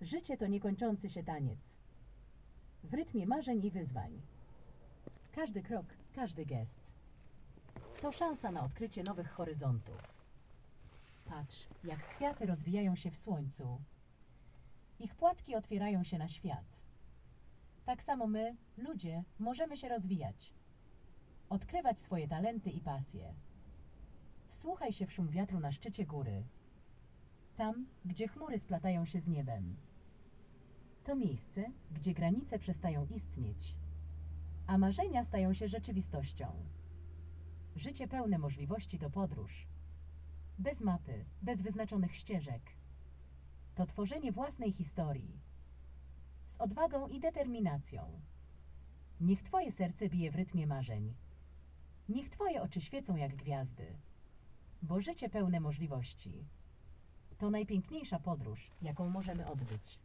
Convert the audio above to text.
Życie to niekończący się taniec. W rytmie marzeń i wyzwań. Każdy krok, każdy gest. To szansa na odkrycie nowych horyzontów. Patrz, jak kwiaty rozwijają się w słońcu. Ich płatki otwierają się na świat. Tak samo my, ludzie, możemy się rozwijać. Odkrywać swoje talenty i pasje. Wsłuchaj się w szum wiatru na szczycie góry. Tam, gdzie chmury splatają się z niebem. To miejsce, gdzie granice przestają istnieć, a marzenia stają się rzeczywistością. Życie pełne możliwości to podróż. Bez mapy, bez wyznaczonych ścieżek. To tworzenie własnej historii. Z odwagą i determinacją. Niech Twoje serce bije w rytmie marzeń. Niech Twoje oczy świecą jak gwiazdy. Bo życie pełne możliwości. To najpiękniejsza podróż, jaką możemy odbyć.